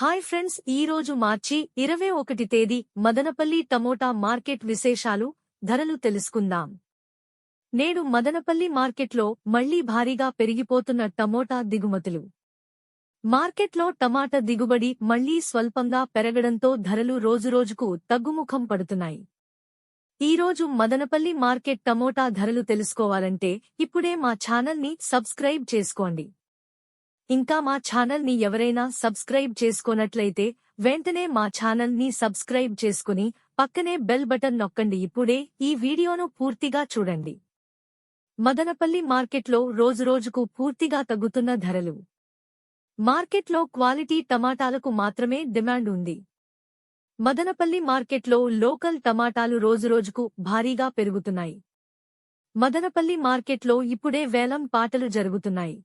Hi friends ఈ రోజు మార్చి ఇరవై ఒకటి తేదీ మదనపల్లి టమోటా మార్కెట్ విశేషాలు ధరలు తెలుసుకుందాం. నేడు మదనపల్లి మార్కెట్లో మళ్ళీ భారీగా పెరిగిపోతున్న టమోటా దిగుమతులు. మార్కెట్లో టమాటా దిగుబడి మళ్ళీ స్వల్పంగా పెరగడంతో ధరలు రోజురోజుకు తగ్గుముఖం పడుతున్నాయి. ఈరోజు మదనపల్లి మార్కెట్ టమోటా ధరలు తెలుసుకోవాలంటే ఇప్పుడే మా ఛానల్ని సబ్స్క్రైబ్ చేసుకోండి. ఇంకా మా ఛానల్ని ఎవరైనా సబ్స్క్రైబ్ చేసుకోనట్లయితే వెంటనే మా ఛానల్ని సబ్స్క్రైబ్ చేసుకుని పక్కనే బెల్ బటన్ నొక్కండి. ఇప్పుడే ఈ వీడియోను పూర్తిగా చూడండి. మదనపల్లి మార్కెట్లో రోజురోజుకు పూర్తిగా తగ్గుతున్న ధరలు. మార్కెట్లో క్వాలిటీ టమాటాలకు మాత్రమే డిమాండ్ ఉంది. మదనపల్లి మార్కెట్లో లోకల్ టమాటాలు రోజురోజుకు భారీగా పెరుగుతున్నాయి. మదనపల్లి మార్కెట్లో ఇప్పుడే వేలం పాటలు జరుగుతున్నాయి.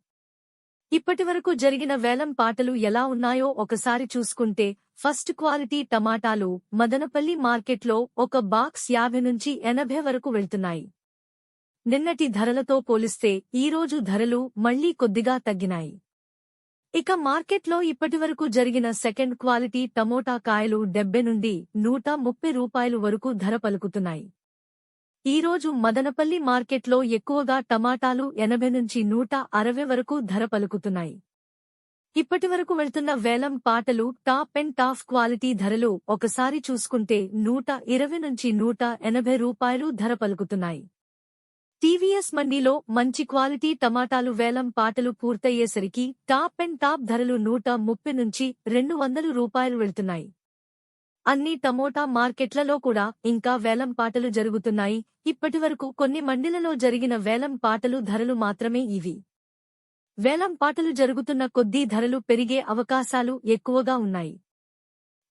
ఇప్పటివరకు జరిగిన వేలం పాటలు ఎలా ఉన్నాయో ఒకసారి చూసుకుంటే ఫస్ట్ క్వాలిటీ టమాటాలు మదనపల్లి మార్కెట్లో ఒక బాక్స్ యాభై నుంచి ఎనభై వరకు వెళ్తున్నాయి. నిన్నటి ధరలతో పోలిస్తే ఈరోజు ధరలు మళ్ళీ కొద్దిగా తగ్గినాయి. ఇక మార్కెట్లో ఇప్పటివరకు జరిగిన సెకండ్ క్వాలిటీ టమోటా కాయలు డెబ్బై నుండి నూట ముప్పై రూపాయలు వరకు ధర పలుకుతున్నాయి. ఈరోజు మదనపల్లి మార్కెట్లో ఎక్కువగా టమాటాలు ఎనభై నుంచి నూట అరవై వరకు ధర పలుకుతున్నాయి. ఇప్పటివరకు వెళ్తున్న వేలం పాటలు టాప్ అండ్ టాప్ క్వాలిటీ ధరలు ఒకసారి చూసుకుంటే నూట ఇరవై నుంచి నూట ఎనభై రూపాయలు ధర పలుకుతున్నాయి. టీవీఎస్ మండీలో మంచి క్వాలిటీ టమాటాలు వేలం పాటలు పూర్తయ్యేసరికి టాప్ అండ్ టాప్ ధరలు నూట ముప్పై నుంచి రెండు వందలు రూపాయలు వెళ్తున్నాయి. అన్ని టమోటా మార్కెట్లలో కూడా ఇంకా వేలం పాటలు జరుగుతున్నాయి. ఇప్పటివరకు కొన్ని మండిలలో జరిగిన వేలం పాటలు ధరలు మాత్రమే ఇవి. వేలం పాటలు జరుగుతున్న కొద్దీ ధరలు పెరిగే అవకాశాలు ఎక్కువగా ఉన్నాయి.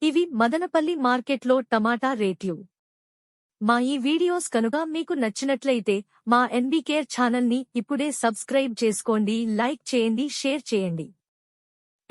ఇవి మదనపల్లి మార్కెట్లో టమాటా రేట్లు. మా ఈ వీడియోస్ కనుక మీకు నచ్చినట్లయితే మా ఎన్బీకేర్ ఛానల్ని ఇప్పుడే సబ్స్క్రైబ్ చేసుకోండి లైక్ చేయండి షేర్ చేయండి.